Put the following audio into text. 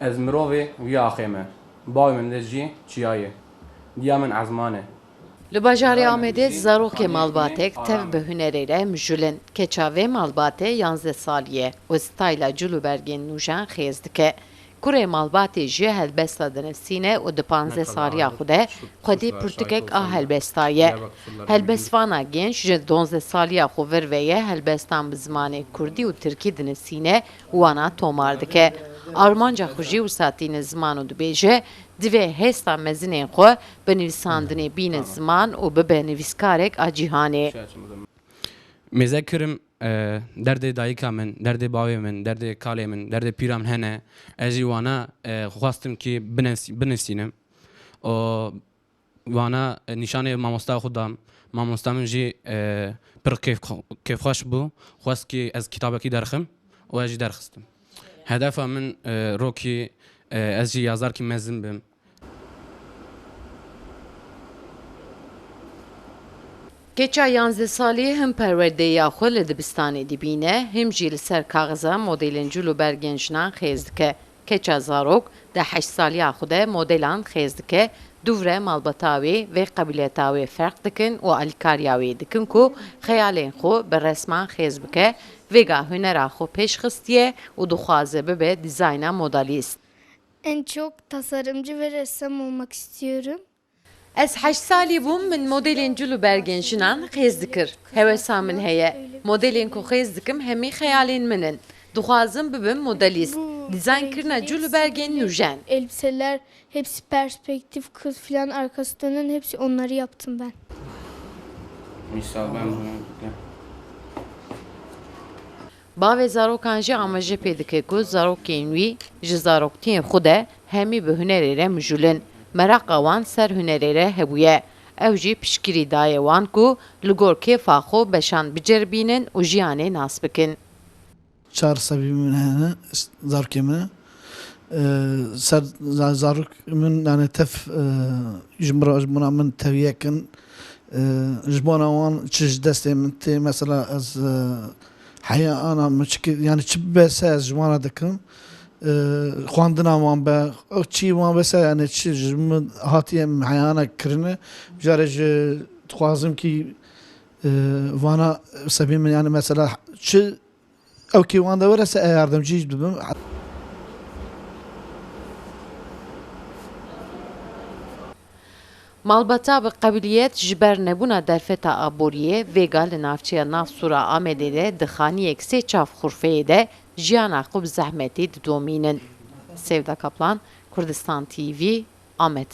Ez mirovê vî axê me. Bavê min de jî çiyaye. Diya min ezmane. Li bajarê Amedê zarokê malbatek tev bi hunerê re mijulin. Keça vê malbatê yanze saliye û stayla cilûbergên nûjan xêz dike. Kurê malbatê jî helbesta dinivîne û di panzê saliya xwe de xwedî pirtûkek a helbesta ye. Helbestvana genç ji donze saliya xwe vir ve ye helbestan bi zimanê Kurdî û Tirkî dinivîne wana tomar dike. Jî wîsatîne ziman û dibêje divê hêsta mezinên xwe bi nivîsandinê bîne ziman û bibe nivîskarek a cîhanê. Mêze kirim e, derdê dayîka min, derdê bavê min, derdê kalê min, derdê pîra min hene. Ez jî wana e, xwastim ki binivîs- binivîsînim. wana e, nîşanê mamosta xwe dam. Mamosta min jî e, pir kêf- kêfxweş bû. Xwest ki ez kitabekî derxim û ez jî derxistim. Hedefa min e, rokî e, ez jî yazarkî mezin bim. Keça yanzê salî him perwerdeya xwe dibistanê dibîne, him jî li ser kaxiza modelên cilûbergên jinan xêz dike. Keça zarok di heşt saliya xwe de modelan xêz dike, duvre malbata wê vê qebîleta wê ferq dikin û alîkariya dikin ku xeyalên xwe bi resman xêz vêga hunera xwe pêşxistiye û dixwaze bibe dîzayna modalîst. En çok tasarımcı ve ressam olmak istiyorum. Ez heşt salî bûm min modelên cilûbergên jinan xêz dikir. Hewesa min heye. Modelên ku xêz dikim hemî xeyalên min in. Dixwazim bibim modelîst. Dizayn kirina cilûbergên nûjen. Elbiseler hepsi perspektif kız filan arkası dönen hepsi onları yaptım ben. Misal ben bunu Bavê zarokan jî amaje pê dike ku zarokên wî ji zaroktiyên xwe de hemî bi hunerê re mijûlin. Meraqa wan ser hunerê re hebûye. Ew jî piştgirî daye wan ku li gor kêfa xwe beşan biceribînin û jiyanê nas bikin. çar sebî min hene zarokê min e Ee, ser zarok min yani tef e, ji min ji mina min teviyekin e, ji bona wan çi ji destê min tê mesela ez e, heya ana çi yani çi bese ez ji wana dikim e, xwandina wan be çî wan bese yani çi ji min hatiye heyana kirine jare ji ki e, vana sebî yani mesela çi ew kî wan de were se jî Malbata bi qebiliyet ji ber nebûna derfeta aboriyê vêga li navçeya Navsûra Amedê de di xaniyek sê çav xurfeyê de jiyana xwe bi zehmetê. Sevda Kaplan, Kurdistan TV, Amed.